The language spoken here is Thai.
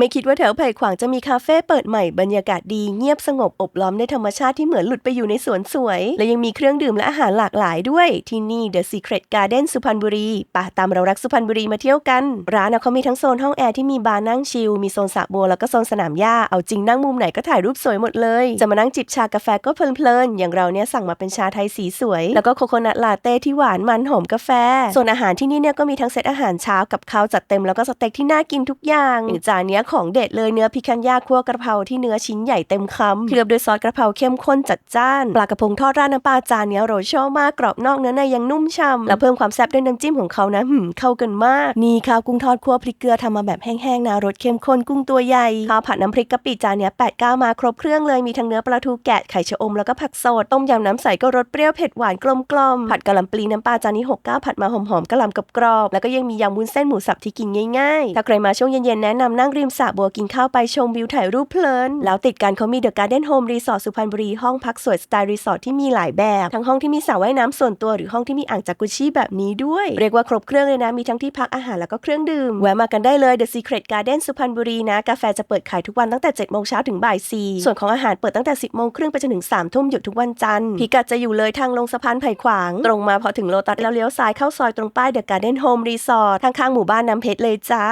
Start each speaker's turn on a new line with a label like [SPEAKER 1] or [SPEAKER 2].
[SPEAKER 1] ไม่คิดว่าแถวไผ่ขวางจะมีคาเฟ่เปิดใหม่บรรยากาศดีเงียบสงบอบล้อมด้วยธรรมชาติที่เหมือนหลุดไปอยู่ในสวนสวย และยังมีเครื่องดื่มและอาหารหลากหลายด้วย ที่นี่ The Secret Garden สุพรรณบุรีป่ะตามเรารักสุพรรณบุรีมาเที่ยวกัน ร้านเขามีทั้งโซนห้องแอร์ที่มีบาร์นั่งชิลมีโซนสระบัวแล้วก็โซนสนามหญ้าเอาจริงนั่งมุมไหนก็ถ่ายรูปสวยหมดเลย จะมานั่งจิบชากาแฟก็เพลินๆอย่างเราเนี่ยสั่งมาเป็นชาไทยสีสวย แล้วก็โคโคนัทลาเต้ที่หวานมันหอมกาแฟ ส่วนอาหารที่นี่เนี่ยก็มีทั้งเซตอาหารเช้ากับข้าวจัดเต็มแล้วก็สเต็กที่น่ากินทุกอย่างอย่างจานเนี้ยของเด็ดเลยเนื้อพิคันยาคั่วกระเพราที่เนื้อชิ้นใหญ่เต็มคำเคลือบด้วยซอสกระเพราเข้มข้นจัดจ้านปลากระพงทอดราดน้ำปลาจานเนี้ยโรยชอบมากกรอบนอกเนื้อในยังนุ่มฉ่ำแล้วเพิ่มความแซ่บด้วยน้ำจิ้มของเขานะหืมเข้ากันมาก นี่ข้าวกุ้งทอดคั่วพริกเกลือทำมาแบบแห้งๆนะรสเข้มข้นกุ้งตัวใหญ่ข้าวผัดน้ำพริกกะปิจานเนี้ยแปดก้ามาครบเครื่องเลยมีทั้งเนื้อปลาทูแกะไข่ชะอมแล้วก็ผักสดต้มยำน้ำใสก็รสเปรี้ยวเผ็ดหวานกลมกลมผัดกะหล่ำปลีน้ำปลาจานนี้หกก้าผัดมาหอมๆกะหล่ำกรอบแล้วก็ยังมียำวุ้นเส้นหมูสับที่กินง่ายๆถ้าใครมาช่วงเย็นๆแนะนำนั่งริมสระบัวกินข้าวไปชมวิวถ่ายรูปเพลิน แล้วติดกันเขามีเดอะการ์เด้นโฮมรีสอร์ทสุพรรณบุรีห้องพักสวยสไตล์รีสอร์ทที่มีหลายแบบ ทั้งห้องที่มีสระว่ายน้ำส่วนตัวหรือห้องที่มีอ่างจากุชิแบบนี้ด้วย เรียกว่าครบเครื่องเลยนะ มีทั้งที่พักอาหารแล้วก็เครื่องดื่ม แวะมากันได้เลย The Secret Garden สุพรรณบุรีนะ กาแฟจะเปิดขายทุกวันตั้งแต่7โมงเช้าถึงบ่าย4ส่วนของอาหารเปิดตั้งแต่ 10โมงครึ่งไปจนถึง3ทุ่มหยุดทุกวันจันทร์พิกัดจะอยู่เลยทางลงสะพานไผ่ขวาง ตรงมาพอถึงโลตัสแล้วเลี้ยวซ้ายเข้าซอยตรงป้าย The Garden Home Resort ข้างหมู่บ้านน้ำเพชรเลยจ้า